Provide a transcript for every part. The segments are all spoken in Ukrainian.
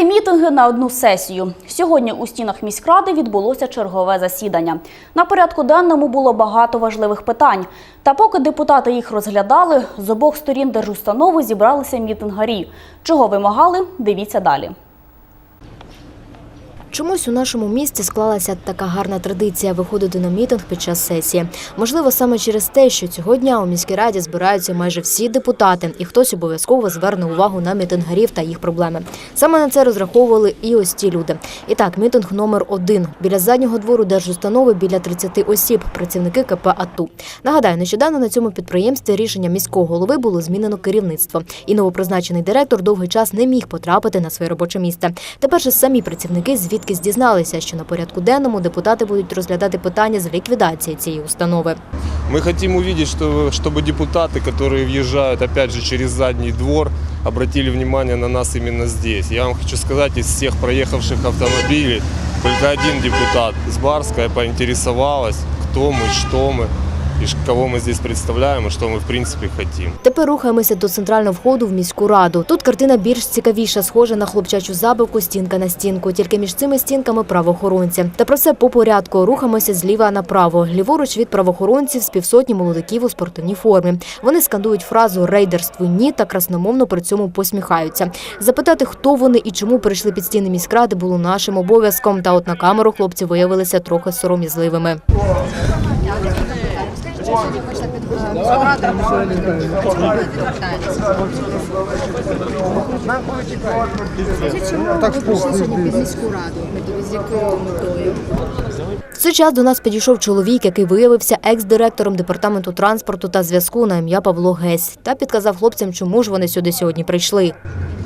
Три мітинги на одну сесію. Сьогодні у стінах міськради відбулося чергове засідання. На порядку денному було багато важливих питань. Та поки депутати їх розглядали, з обох сторін держустанови зібралися мітингарі. Чого вимагали? Дивіться далі. Чомусь у нашому місті склалася така гарна традиція виходити на мітинг під час сесії. Можливо, саме через те, що цього дня у міській раді збираються майже всі депутати, і хтось обов'язково зверне увагу на мітингарів та їх проблеми. Саме на це розраховували і ось ці люди. І так, мітинг номер один біля заднього двору держустанови біля 30 осіб, працівники КП АТУ. Нагадаю, нещодавно на цьому підприємстві рішення міського голови було змінено керівництво, і новопризначений директор довгий час не міг потрапити на своє робоче місце. Тепер же самі працівники звідки дізналися, що на порядку денному депутати будуть розглядати питання з ліквідації цієї установи. Мы хотим увидеть, что, чтобы депутаты, которые въезжают опять же через задний двор, обратили внимание на нас именно здесь. Я вам хочу сказать, из всех проехавших автомобилей только один депутат с Барска поинтересовалась, кто мы, что мы, ш- кого мы здесь представляем, и что мы в принципе хотим. Тепер рухаємося до центрального входу в міську раду. Тут картина більш цікавіша, схожа на хлопчачу забавку стінка на стінку. Тільки між цими стінками правоохоронці. Та про це по порядку. Рухаємося зліва направо. Ліворуч від правоохоронців з півсотні молодиків у спортивній формі. Вони скандують фразу рейдерству ні та красномовно при цьому посміхаються. Запитати, хто вони і чому прийшли під стіни міськради, було нашим обов'язком. Та от на камеру хлопці виявилися трохи сором'язливими. В цей час до нас підійшов чоловік, який виявився екс-директором департаменту транспорту та зв'язку на ім'я Павло Гесь, та підказав хлопцям, чому ж вони сюди сьогодні прийшли.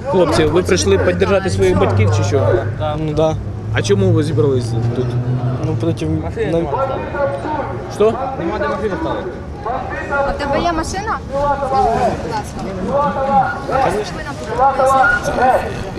Хлопці, ви прийшли підтримати своїх батьків чи що? Ну да. А чому ви зібрались тут? Ну против машини Що? А в тебе є машина?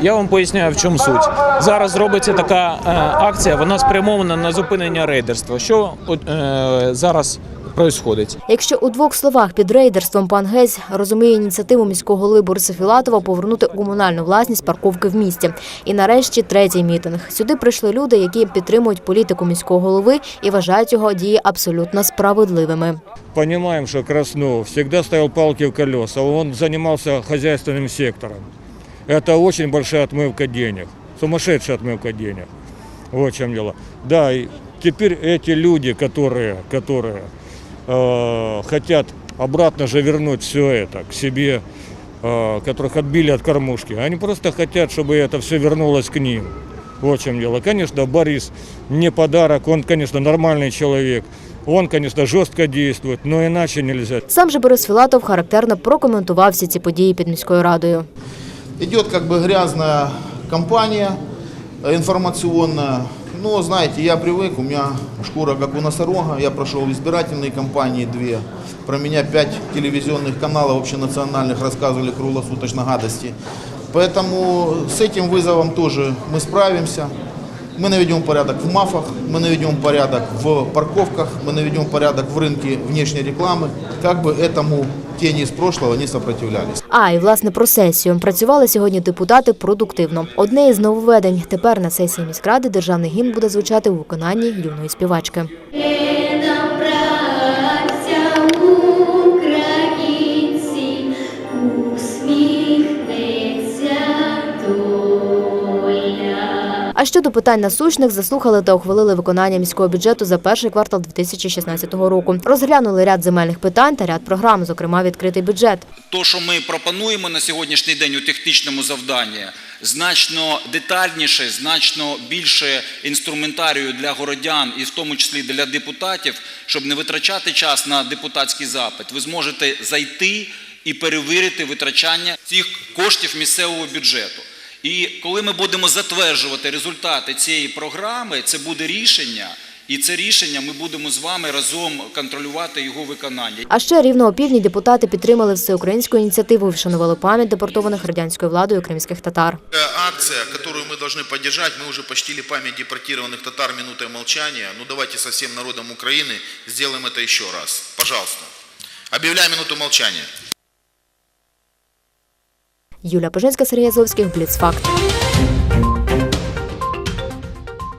Я вам поясняю, в чому суть. Зараз робиться така е, акція, вона спрямована на зупинення рейдерства. Що от, е, зараз відбувається? Якщо у двох словах під рейдерством пан Гесь розуміє ініціативу міського голови Бориса Філатова повернути у комунальну власність парковки в місті. І нарешті третій мітинг. Сюди прийшли люди, які підтримують політику міського голови і вважають його дії абсолютно справедливими. Понимаем, что Краснов всегда ставил палки в колеса, он занимался хозяйственным сектором. Это очень большая отмывка денег, сумасшедшая отмывка денег. Вот в чем дело. Да, и теперь эти люди, которые, которые э, хотят обратно же вернуть все это к себе, э, которых отбили от кормушки, они просто хотят, чтобы это все вернулось к ним. Вот в чем дело. Конечно, Борис не подарок, он, конечно, нормальный человек. Он, конечно, жестко действует, но иначе нельзя. Сам же Борис Філатов характерно прокоментував всі ці події під міською радою. Идет как бы грязная кампания э, информационная. Но, знаете, я привык, у меня шкура как у носорога. Я прошел избирательные кампании две. Про меня пять телевизионных каналов общенациональных рассказывали круглосуточно гадости. Поэтому с этим вызовом тоже мы справимся. Мы наведем порядок в МАФах, мы наведем порядок в парковках, мы наведем порядок в рынке внешней рекламы. Как бы этому тени з прошлого не сопротивлялись. А і власне про сесію працювали сьогодні депутати продуктивно. Одне із нововведень тепер на сесії міськради державний гімн буде звучати у виконанні юної співачки. Щодо питань насущних, заслухали та ухвалили виконання міського бюджету за перший квартал 2016 року. Розглянули ряд земельних питань та ряд програм, зокрема відкритий бюджет. То, що ми пропонуємо на сьогоднішній день у технічному завданні, значно детальніше, значно більше інструментарію для городян і в тому числі для депутатів, щоб не витрачати час на депутатський запит. Ви зможете зайти і перевірити витрачання цих коштів місцевого бюджету. І коли ми будемо затверджувати результати цієї програми, це буде рішення. І це рішення ми будемо з вами разом контролювати його виконання. А ще рівно опівдні депутати підтримали всеукраїнську ініціативу і вшанували пам'ять депортованих радянською владою кримських татар. Э, Акция, которую мы должны поддержать, мы уже почтили память депортированных татар минутой молчания. Ну давайте со всем народом Украины сделаем это еще раз. Пожалуйста. Объявляю минуту молчания. Юлія Пожинська, Сергій Азовський, Бліцфакт.